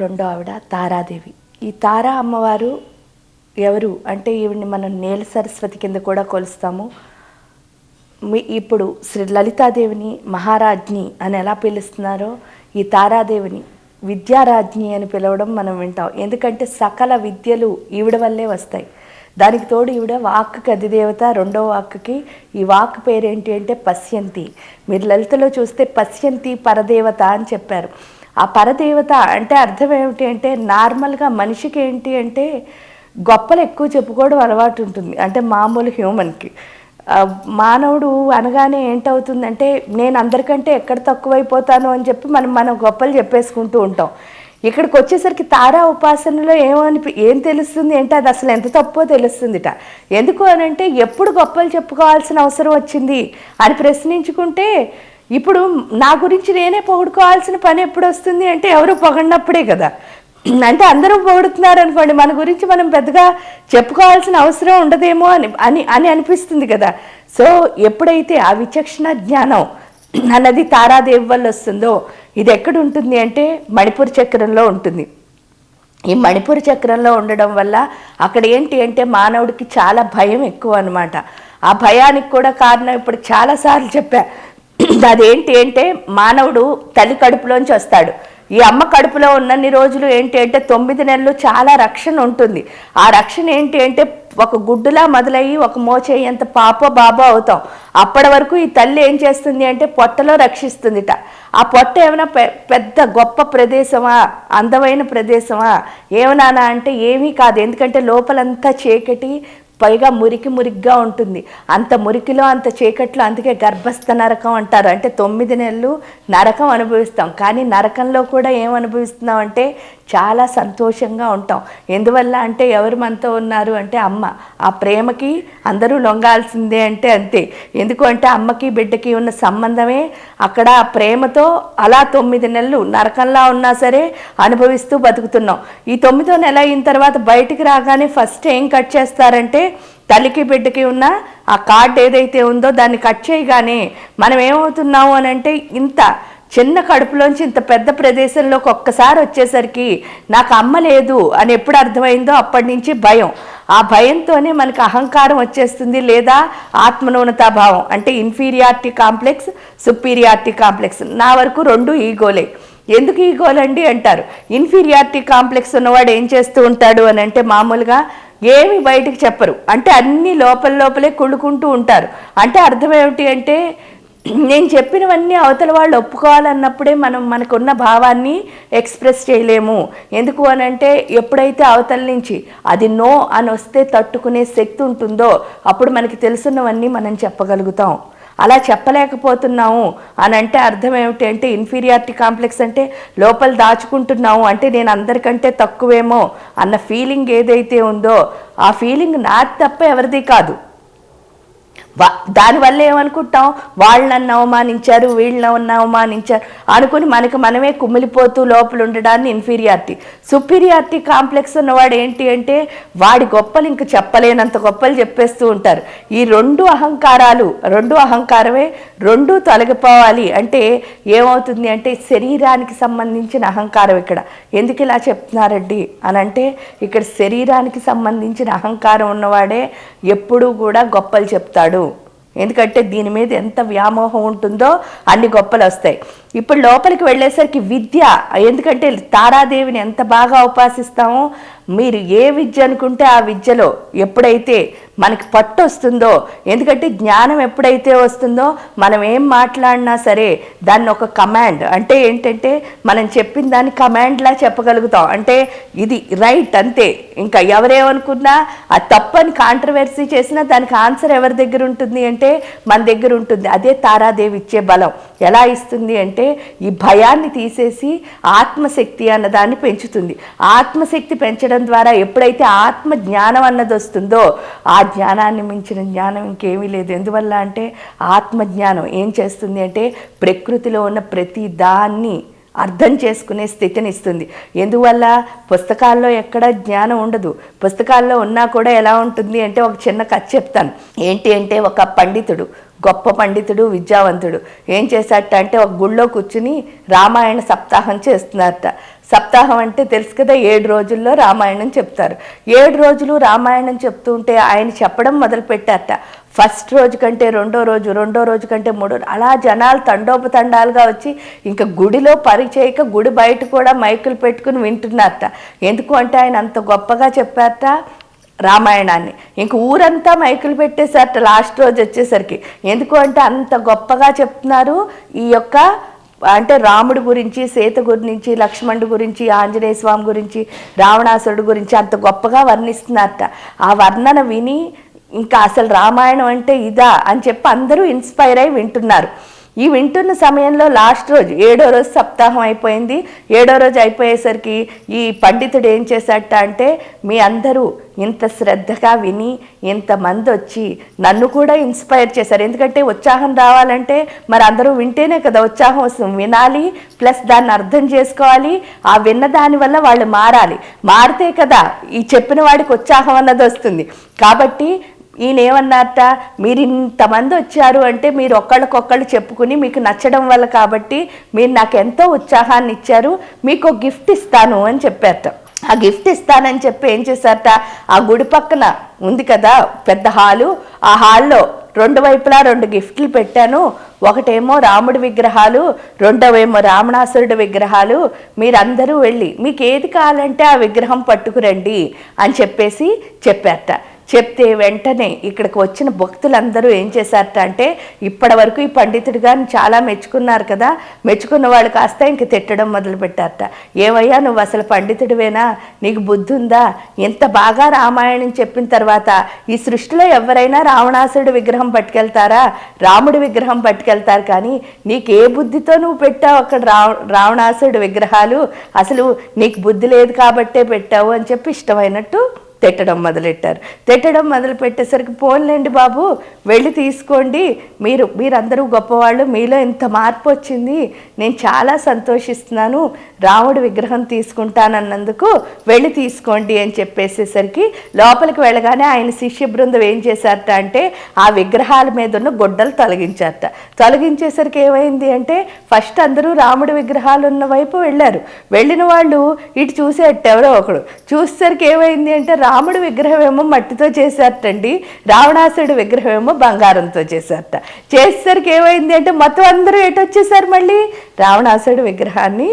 రెండో ఆవిడ తారాదేవి. ఈ తారా అమ్మవారు ఎవరు? అంటే ఈవిడ్ని మనం నేల సరస్వతి కింద కూడా కొలుస్తాము. మీ ఇప్పుడు శ్రీ లలితాదేవిని మహారాజ్ని అని ఎలా పిలుస్తున్నారో ఈ తారాదేవిని విద్యారాజ్ని అని పిలవడం మనం వింటాం. ఎందుకంటే సకల విద్యలు ఈవిడ వల్లే వస్తాయి. దానికి తోడు ఈవిడ వాక్కి అధిదేవత రెండో వాక్కి ఈ వాక్ పేరేంటి అంటే పశ్యంతి. మీరు లలితలో చూస్తే పశ్యంతి పరదేవత అని చెప్పారు. ఆ పరదేవత అంటే అర్థం ఏమిటి అంటే నార్మల్గా మనిషికి ఏంటి అంటే గొప్పలు ఎక్కువ చెప్పుకోవడం అలవాటు ఉంటుంది. అంటే మామూలు హ్యూమన్కి మానవుడు అనగానే ఏంటవుతుందంటే నేను అందరికంటే ఎక్కడ తక్కువైపోతాను అని చెప్పి మనం మనం గొప్పలు చెప్పేసుకుంటూ ఉంటాం. ఇక్కడికి వచ్చేసరికి తారా ఉపాసనలో ఏమని ఏం తెలుస్తుంది? అంటే అది అసలు ఎంత తప్పో తెలుస్తుందిట. ఎందుకు అని అంటే ఎప్పుడు గొప్పలు చెప్పుకోవాల్సిన అవసరం వచ్చింది అని ప్రశ్నించుకుంటే ఇప్పుడు నా గురించి నేనే పొగుడుకోవాల్సిన పని ఎప్పుడు వస్తుంది అంటే ఎవరు పొగడినప్పుడే కదా. అంటే అందరూ పొగుడుతున్నారు అనుకోండి మన గురించి మనం పెద్దగా చెప్పుకోవాల్సిన అవసరం ఉండదేమో అని అని అని అనిపిస్తుంది కదా. సో ఎప్పుడైతే ఆ విచక్షణ జ్ఞానం అన్నది తారాదేవి వల్ల వస్తుందో ఇది ఎక్కడ ఉంటుంది అంటే మణిపూర్ చక్రంలో ఉంటుంది. ఈ మణిపూర్ చక్రంలో ఉండడం వల్ల అక్కడ ఏంటి అంటే మానవుడికి చాలా భయం ఎక్కువ అనమాట ఆ భయానికి కూడా కారణం ఇప్పుడు చాలాసార్లు చెప్పా. అదేంటి అంటే మానవుడు తల్లి కడుపులోంచి వస్తాడు. ఈ అమ్మ కడుపులో ఉన్నన్ని రోజులు ఏంటి అంటే తొమ్మిది నెలలు చాలా రక్షణ ఉంటుంది. ఆ రక్షణ ఏంటి అంటే ఒక గుడ్డులా మొదలయ్యి ఒక మోచేయంత పాప బాబో అవుతాం. అప్పటి వరకు ఈ తల్లి ఏం చేస్తుంది అంటే పొట్టలో రక్షిస్తుందిట. ఆ పొట్ట ఏమైనా పె- పెద్ద గొప్ప ప్రదేశమా? అందమైన ప్రదేశమా? ఏమనానా అంటే ఏమీ కాదు. ఎందుకంటే లోపలంతా చీకటి పైగా మురికి మురికిగా ఉంటుంది. అంత మురికిలో అంత చీకట్లో అందుకే గర్భస్థ నరకం అంటారు. అంటే తొమ్మిది నెలలు నరకం అనుభవిస్తాం. కానీ నరకంలో కూడా ఏం అనుభవిస్తున్నాం అంటే చాలా సంతోషంగా ఉంటాం. ఎందువల్ల అంటే ఎవరు మనతో ఉన్నారు అంటే అమ్మ. ఆ ప్రేమకి అందరూ లొంగాల్సిందే అంటే అంతే. ఎందుకు అంటే అమ్మకి బిడ్డకి ఉన్న సంబంధమే అక్కడ ఆ ప్రేమతో అలా తొమ్మిది నెలలు నరకంలా ఉన్నా సరే అనుభవిస్తూ బతుకుతున్నాం. ఈ తొమ్మిదో నెల అయిన తర్వాత బయటికి రాగానే ఫస్ట్ ఏం కట్ చేస్తారంటే తల్లికి బిడ్డకి ఉన్న ఆ కార్డ్ ఏదైతే ఉందో దాన్ని కట్ చేయగానే మనం ఏమవుతున్నాము అని అంటే ఇంత చిన్న కడుపులోంచి ఇంత పెద్ద ప్రదేశంలోకి ఒక్కసారి వచ్చేసరికి నాకు అమ్మ లేదు అని ఎప్పుడు అర్థమైందో అప్పటి నుంచి భయం. ఆ భయంతోనే మనకు అహంకారం వచ్చేస్తుంది లేదా ఆత్మనూనతాభావం అంటే ఇన్ఫీరియారిటీ కాంప్లెక్స్ సుపీరియారిటీ కాంప్లెక్స్ నా వరకు రెండు ఈగోలే. ఎందుకు ఈగోలండి అంటారు? ఇన్ఫీరియారిటీ కాంప్లెక్స్ ఉన్నవాడు ఏం చేస్తూ ఉంటాడు అని అంటే మామూలుగా ఏమి బయటికి చెప్పరు. అంటే అన్ని లోపల లోపలే కుళ్ళుకుంటూ ఉంటారు. అంటే అర్థం ఏమిటి అంటే నేను చెప్పినవన్నీ అవతల వాళ్ళు ఒప్పుకోవాలన్నప్పుడే మనం మనకున్న భావాన్ని ఎక్స్ప్రెస్ చేయలేము. ఎందుకు అని అంటే ఎప్పుడైతే అవతల నుంచి అది నో అని వస్తే తట్టుకునే శక్తి ఉంటుందో అప్పుడు మనకి తెలుసున్నవన్నీ మనం చెప్పగలుగుతాం. అలా చెప్పలేకపోతున్నాము అని అంటే అర్థం ఏమిటి అంటే ఇన్ఫీరియారిటీ కాంప్లెక్స్ అంటే లోపల దాచుకుంటున్నాము అంటే నేను అందరికంటే తక్కువేమో అన్న ఫీలింగ్ ఏదైతే ఉందో ఆ ఫీలింగ్ నాది తప్ప ఎవరిది కాదు. దానివల్ల ఏమనుకుంటాం? వాళ్ళు నన్ను అవమానించారు వీళ్ళు నన్ను అవమానించారు అనుకుని మనకి మనమే కుమిలిపోతూ లోపల ఉండడాన్ని ఇన్ఫీరియారిటీ సుపీరియారిటీ కాంప్లెక్స్ ఉన్నవాడు ఏంటి అంటే వాడి గొప్పలు ఇంక చెప్పలేనంత గొప్పలు చెప్పేస్తూ ఉంటారు. ఈ రెండు అహంకారాలు రెండు అహంకారమే రెండు తొలగిపోవాలి అంటే ఏమవుతుంది అంటే శరీరానికి సంబంధించిన అహంకారం ఇక్కడ. ఎందుకు ఇలా చెప్తున్నారండి? అని అంటే ఇక్కడ శరీరానికి సంబంధించిన అహంకారం ఉన్నవాడే ఎప్పుడూ కూడా గొప్పలు చెప్తాడు. ఎందుకంటే దీని మీద ఎంత వ్యామోహం ఉంటుందో అన్ని గొప్పలు వస్తాయి. ఇప్పుడు లోపలికి వెళ్ళేసరికి విద్య ఎందుకంటే తారాదేవిని ఎంత బాగా ఉపాసిస్తామో మీరు ఏ విద్య అనుకుంటే ఆ విద్యలో ఎప్పుడైతే మనకి పట్టు వస్తుందో ఎందుకంటే జ్ఞానం ఎప్పుడైతే వస్తుందో మనం ఏం మాట్లాడినా సరే దాన్ని ఒక కమాండ్ అంటే ఏంటంటే మనం చెప్పిన దాన్ని కమాండ్లా చెప్పగలుగుతాం. అంటే ఇది రైట్ అంతే. ఇంకా ఎవరేమనుకున్నా ఆ తప్పని కాంట్రవర్సీ చేసినా దానికి ఆన్సర్ ఎవరి దగ్గర ఉంటుంది అంటే మన దగ్గర ఉంటుంది. అదే తారాదేవి ఇచ్చే బలం. ఎలా ఇస్తుంది అంటే ఈ భయాన్ని తీసేసి ఆత్మశక్తి అన్నదాన్ని పెంచుతుంది. ఆత్మశక్తి పెంచడం ద్వారా ఎప్పుడైతే ఆత్మ జ్ఞానం అన్నది వస్తుందో ఆ జ్ఞానాన్ని మించిన జ్ఞానం ఇంకేమీ లేదు. ఎందువల్ల అంటే ఆత్మజ్ఞానం ఏం చేస్తుంది అంటే ప్రకృతిలో ఉన్న ప్రతి దాన్ని అర్థం చేసుకునే స్థితిని ఇస్తుంది. ఎందువల్ల? పుస్తకాల్లో ఎక్కడ జ్ఞానం ఉండదు. పుస్తకాల్లో ఉన్నా కూడా ఎలా ఉంటుంది అంటే ఒక చిన్న కథ చెప్తాను. ఏంటి అంటే ఒక పండితుడు గొప్ప పండితుడు విద్యావంతుడు ఏం చేశాట అంటే ఒక గుళ్ళో కూర్చుని రామాయణ సప్తాహం చేస్తున్నారట. సప్తాహం అంటే తెలుసు కదా ఏడు రోజుల్లో రామాయణం చెప్తారు. ఏడు రోజులు రామాయణం చెప్తుంటే ఆయన చెప్పడం మొదలు పెట్టారట ఫస్ట్ రోజు కంటే రెండో రోజు రెండో రోజు కంటే మూడో అలా జనాలు తండోపతండాలుగా వచ్చి ఇంకా గుడిలో పరిచయక గుడి బయట కూడా మైకులు పెట్టుకుని వింటున్నారట. ఎందుకు అంటే ఆయన అంత గొప్పగా చెప్పారట రామాయణాన్ని. ఇంక ఊరంతా మైకులు పెట్టేశారట లాస్ట్ రోజు వచ్చేసరికి. ఎందుకు అంటే అంత గొప్పగా చెప్తున్నారు ఈ యొక్క అంటే రాముడి గురించి సీత గురించి లక్ష్మణుడి గురించి ఆంజనేయ స్వామి గురించి రావణాసురుడు గురించి అంత గొప్పగా వర్ణిస్తున్నారట. ఆ వర్ణన విని ఇంకా అసలు రామాయణం అంటే ఇదా అని చెప్పి అందరూ ఇన్స్పైర్ అయి వింటున్నారు. ఈ వింటున్న సమయంలో లాస్ట్ రోజు ఏడో రోజు సప్తాహం అయిపోయింది. ఏడో రోజు అయిపోయేసరికి ఈ పండితుడు ఏం చేశాట అంటే మీ అందరూ ఇంత శ్రద్ధగా విని ఇంతమంది వచ్చి నన్ను కూడా ఇన్స్పైర్ చేశారు. ఎందుకంటే ఉత్సాహం రావాలంటే మరి అందరూ వింటేనే కదా ఉత్సాహం వస్తుంది. వినాలి ప్లస్ దాన్ని అర్థం చేసుకోవాలి. ఆ విన్న దాని వల్ల వాళ్ళు మారాలి. మారితే కదా ఈ చెప్పిన వాడికి ఉత్సాహం అన్నది వస్తుంది. కాబట్టి ఈయన ఏమన్నారట మీరు ఇంతమంది వచ్చారు అంటే మీరు ఒక్కళ్ళకొక్కళ్ళు చెప్పుకుని మీకు నచ్చడం వల్ల కాబట్టి మీరు నాకు ఎంతో ఉత్సాహాన్ని ఇచ్చారు. మీకు ఒక గిఫ్ట్ ఇస్తాను అని చెప్పారట ఆ గిఫ్ట్ ఇస్తానని చెప్పి ఏం చేశారట? ఆ గుడి పక్కన ఉంది కదా పెద్ద హాలు. ఆ హాల్లో రెండు వైపులా రెండు గిఫ్ట్లు పెట్టాను. ఒకటేమో రాముడి విగ్రహాలు రెండవేమో రావణాసురుడి విగ్రహాలు. మీరందరూ వెళ్ళి మీకు ఏది కావాలంటే ఆ విగ్రహం పట్టుకురండి అని చెప్పేసి చెప్పారట చెప్తే వెంటనే ఇక్కడికి వచ్చిన భక్తులందరూ ఏం చేశారట అంటే ఇప్పటి వరకు ఈ పండితుడు గారిని చాలా మెచ్చుకున్నారు కదా మెచ్చుకున్న వాళ్ళు కాస్త ఇంక తిట్టడం మొదలు పెట్టారట ఏవయ్యా నువ్వు అసలు పండితుడివేనా? నీకు బుద్ధి ఉందా ఇంత బాగా రామాయణం చెప్పిన తర్వాత ఈ సృష్టిలో ఎవరైనా రావణాసుడు విగ్రహం పట్టుకెళ్తారా? రాముడి విగ్రహం పట్టుకెళ్తారు కానీ నీకు ఏ బుద్ధితో నువ్వు పెట్టావు అక్కడ రావ రావణాసురుడి విగ్రహాలు? అసలు నీకు బుద్ధి లేదు కాబట్టే పెట్టావు అని చెప్పి ఇష్టమైనట్టు తిట్టడం మొదలెట్టారు. తిట్టడం మొదలు పెట్టేసరికి పోన్లేండి బాబు వెళ్ళి తీసుకోండి. మీరు మీరందరూ గొప్పవాళ్ళు మీలో ఇంత మార్పు వచ్చింది. నేను చాలా సంతోషిస్తున్నాను. రాముడి విగ్రహం తీసుకుంటానన్నందుకు వెళ్ళి తీసుకోండి అని చెప్పేసేసరికి లోపలికి వెళ్ళగానే ఆయన శిష్య బృందం ఏం చేశారట అంటే ఆ విగ్రహాల మీద ఉన్న గుడ్డలు తొలగించారట. తొలగించేసరికి ఏమైంది అంటే ఫస్ట్ అందరూ రాముడి విగ్రహాలు ఉన్న వైపు వెళ్ళారు. వెళ్ళిన వాళ్ళు ఇటు చూసేట ఎవరో ఒకడు. చూసేసరికి ఏమైంది అంటే రాముడి విగ్రహం ఏమో మట్టితో చేశారటండి. రావణాసుడి విగ్రహం ఏమో బంగారంతో చేశారట. చేసేసరికి ఏమైంది అంటే మొత్తం అందరూ ఎటు వచ్చేసారు మళ్ళీ? రావణాసుడి విగ్రహాన్ని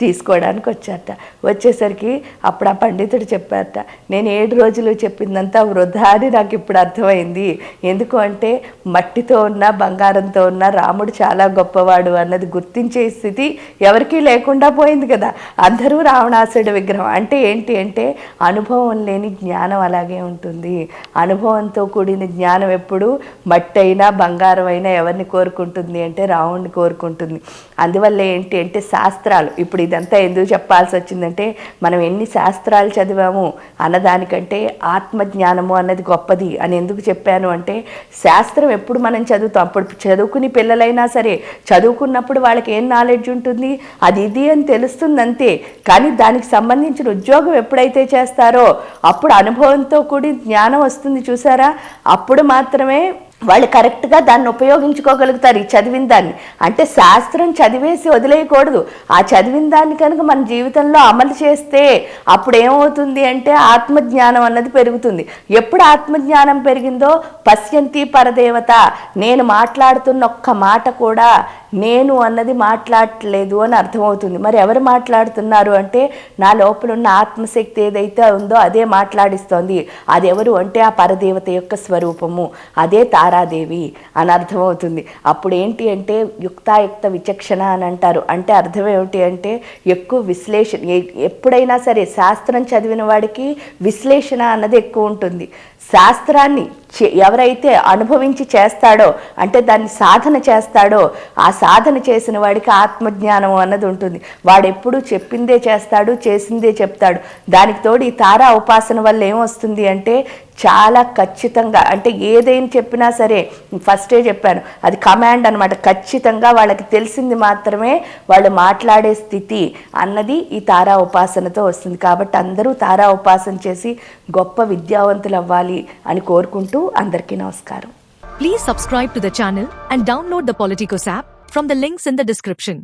తీసుకోవడానికి వచ్చారట వచ్చేసరికి అప్పుడు ఆ పండితుడు చెప్పారట నేను ఏడు రోజులు చెప్పిందంతా వృధా అని నాకు ఇప్పుడు అర్థమైంది. ఎందుకు అంటే మట్టితో ఉన్న బంగారంతో ఉన్న రాముడు చాలా గొప్పవాడు అన్నది గుర్తించే స్థితి ఎవరికీ లేకుండా పోయింది కదా. అందరూ రావణాసుడి విగ్రహం. అంటే ఏంటి అంటే అనుభవం లేని జ్ఞానం అలాగే ఉంటుంది. అనుభవంతో కూడిన జ్ఞానం ఎప్పుడు మట్టి అయినా బంగారం అయినా ఎవరిని కోరుకుంటుంది అంటే రావణ్ని కోరుకుంటుంది. అందువల్ల ఏంటి అంటే శాస్త్రాలు ఇప్పుడు ఇదంతా ఎందుకు చెప్పాల్సి వచ్చిందంటే మనం ఎన్ని శాస్త్రాలు చదివాము అన్నదానికంటే ఆత్మజ్ఞానము అన్నది గొప్పది అని ఎందుకు చెప్పాను అంటే శాస్త్రం ఎప్పుడు మనం చదువుతాం? అప్పుడు చదువుకుని పిల్లలైనా సరే చదువుకున్నప్పుడు వాళ్ళకి ఏం నాలెడ్జ్ ఉంటుంది? అది ఇది అని తెలుస్తుంది అంతే కానీ దానికి సంబంధించిన ఉద్యోగం ఎప్పుడైతే చేస్తారో అప్పుడు అనుభవంతో కూడి జ్ఞానం వస్తుంది చూసారా? అప్పుడు మాత్రమే వాళ్ళు కరెక్ట్గా దాన్ని ఉపయోగించుకోగలుగుతారు ఈ చదివిన దాన్ని. అంటే శాస్త్రం చదివేసి వదిలేయకూడదు. ఆ చదివిన దాన్ని కనుక మన జీవితంలో అమలు చేస్తే అప్పుడు ఏమవుతుంది అంటే ఆత్మజ్ఞానం అన్నది పెరుగుతుంది. ఎప్పుడు ఆత్మజ్ఞానం పెరిగిందో? పశ్యంతి పరదేవత. నేను మాట్లాడుతున్న ఒక్క మాట కూడా నేను అన్నది మాట్లాడట్లేదు అని అర్థమవుతుంది. మరి ఎవరు మాట్లాడుతున్నారు అంటే నా లోపల ఉన్న ఆత్మశక్తి ఏదైతే ఉందో అదే మాట్లాడిస్తోంది. అదెవరు అంటే ఆ పరదేవత యొక్క స్వరూపము. అదే తారాదేవి అని అర్థమవుతుంది. అప్పుడు ఏంటి అంటే యుక్తాయుక్త విచక్షణ అని అంటారు. అంటే అర్థం ఏమిటి అంటే ఎక్కువ విశ్లేషణ ఎప్పుడైనా సరే శాస్త్రం చదివిన వాడికి విశ్లేషణ అన్నది ఎక్కువ ఉంటుంది. శాస్త్రాన్ని ఎవరైతే అనుభవించి చేస్తాడో అంటే దాన్ని సాధన చేస్తాడో ఆ సాధన చేసిన వాడికి ఆత్మజ్ఞానం అన్నది ఉంటుంది. వాడు చెప్పిందే చేస్తాడు చేసిందే చెప్తాడు. దానికి తోడు ఈ తారా ఉపాసన వల్ల ఏమొస్తుంది అంటే చాలా ఖచ్చితంగా అంటే ఏదైనా చెప్పినా సరే ఫస్టే చెప్పాను అది కమాండ్ అనమాట ఖచ్చితంగా వాళ్ళకి తెలిసింది మాత్రమే వాళ్ళు మాట్లాడే స్థితి అన్నది ఈ తారా ఉపాసనతో వస్తుంది. కాబట్టి అందరూ తారా ఉపాసన చేసి గొప్ప విద్యావంతులు అవ్వాలి అని కోరుకుంటూ అందరికీ నమస్కారం. Please subscribe to the channel and download the Politicos app from the links in the description